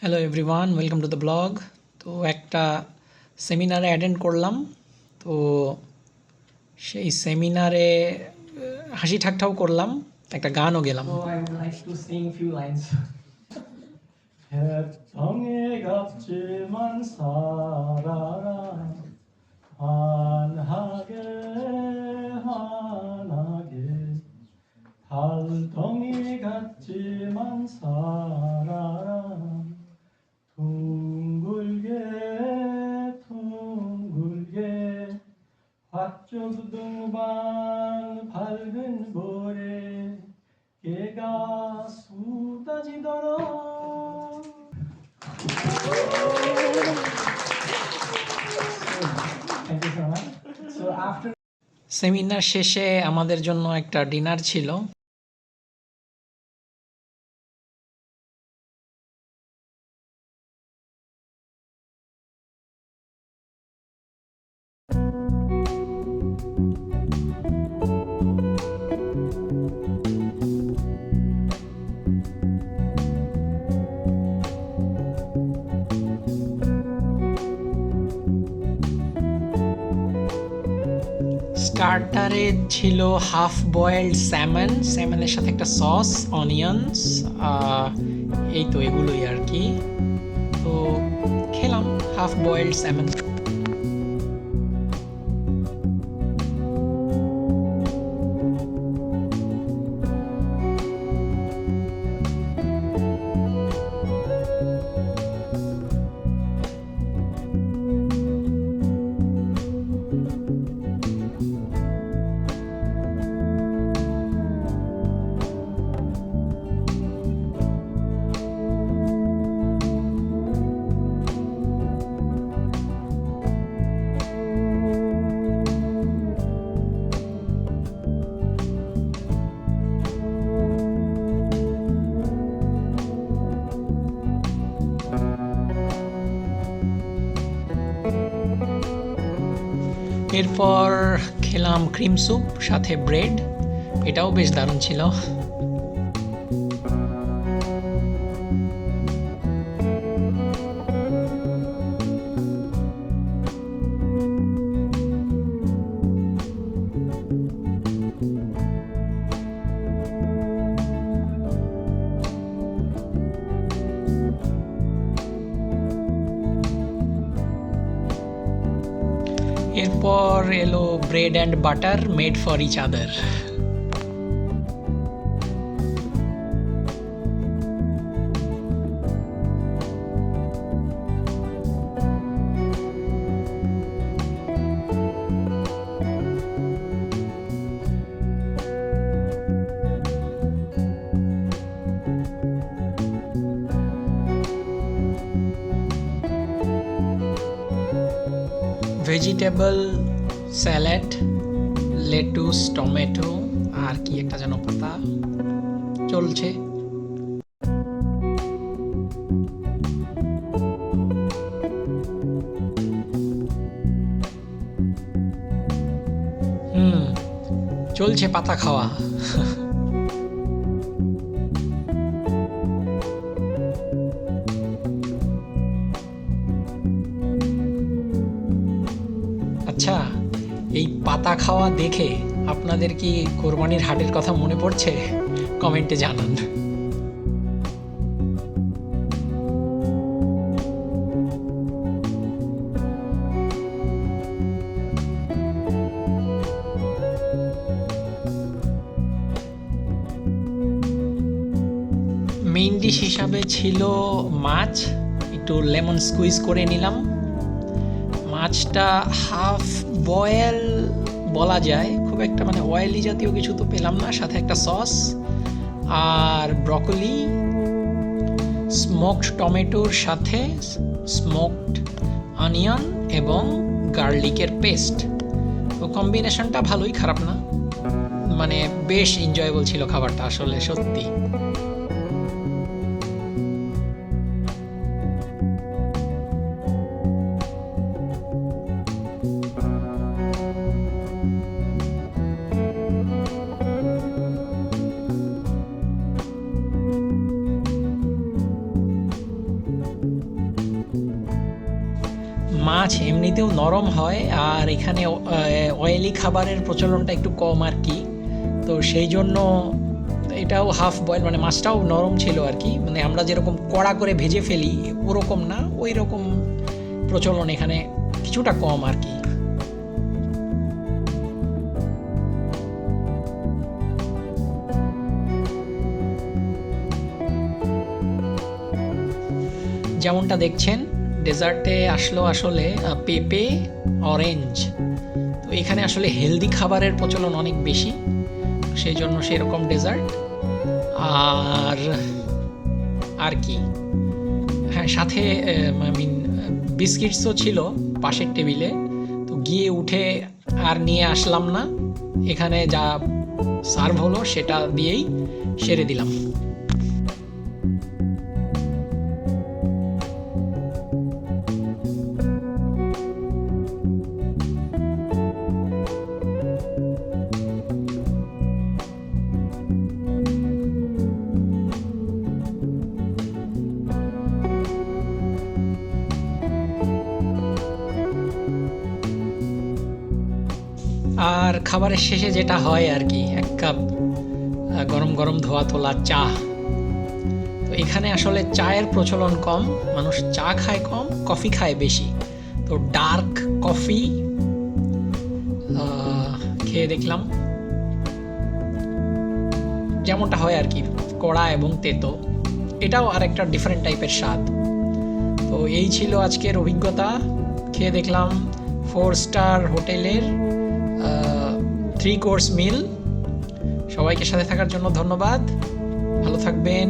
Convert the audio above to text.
Hello everyone welcome to the blog তো একটা সেমিনারে অ্যাটেন্ড করলাম। তো সেই সেমিনারে হাসি ঠাট্টাও করলাম একটা গানও গেলাম। So I would like to sing few 낙조수등반 밝은 모래 개가 seminar শেষে আমাদের জন্য একটা ডিনার ছিল। স্টার্টারে ছিল হাফ বয়েলড স্যামন স্যামনের সাথে একটা সস অনিয়ন্স এই তো এগুলোই আর কি। তো খেলাম হাফ বয়েলড স্যামন এরপর খেলাম ক্রিম স্যুপ সাথে ব্রেড এটাও বেশ দারুণ ছিল। এরপর এলো bread and butter made for each other vegetable salad lettuce tomato আর কি একটা যেন পাতা চলছে। হুম চলছে পাতা খাওয়া। পাতা খাওয়া দেখে আপনাদের কি কোরবানির হাটের কথা মনে পড়ছে? কমেন্টে জানান। মেইন ডিশ হিসাবে ছিল মাছ। একটু লেমন স্কুইজ করে নিলাম। মাছটা হাফ বয়েল বলা যায়, খুব একটা মানে অয়েলি জাতীয় কিছু তো পেলাম না। সাথে একটা সস আর ব্রকলি স্মোকড টমেটোর সাথে স্মোকড অনিয়ন এবং গার্লিকের পেস্ট তো কম্বিনেশনটা ভালোই খারাপ না। মানে বেশ এনজয়েবল ছিল খাবারটা আসলে, সত্যি। এমনিতেও নরম হয় আর এখানে অয়েলি খাবারের প্রচলনটা একটু কম আর কি। তো সেই জন্য এটাও হাফ বয়েল মানে মাছটাও নরম ছিল আর কি। মানে আমরা যেরকম কড়া করে ভেজে ফেলি, ওরকম না ওই রকম প্রচলন এখানে কিছুটা কম আর কি। যেমনটা দেখছেন ডেজার্টে আসলো আসলে পেঁপে অরেঞ্জ তো এখানে আসলে হেলদি খাবারের প্রচলন অনেক বেশি, সেই জন্য সেরকম ডেজার্ট। আর আর কি? হ্যাঁ সাথে আই মিন বিস্কিটসও ছিল পাশের টেবিলে। তো গিয়ে উঠে আর নিয়ে আসলাম না। এখানে যা সার্ভ হলো সেটা দিয়েই সেরে দিলাম। আর খাবারের শেষে যেটা হয় আর কি, এক কাপ গরম গরম ধোয়া তোলা চা। তো এখানে আসলে চায়ের প্রচলন কম, মানুষ চা খায় কম, কফি খায় বেশি। তো ডার্ক কফি খেয়ে দেখলাম। যেমনটা হয় আর কি, কড়া এবং তেতো। এটাও আর একটা ডিফারেন্ট টাইপের স্বাদ। তো এই ছিল আজকের অভিজ্ঞতা। খেয়ে দেখলাম ফোর স্টার হোটেলের থ্রি কোর্স মিল সবাইকে সাথে থাকার জন্য ধন্যবাদ। ভালো থাকবেন।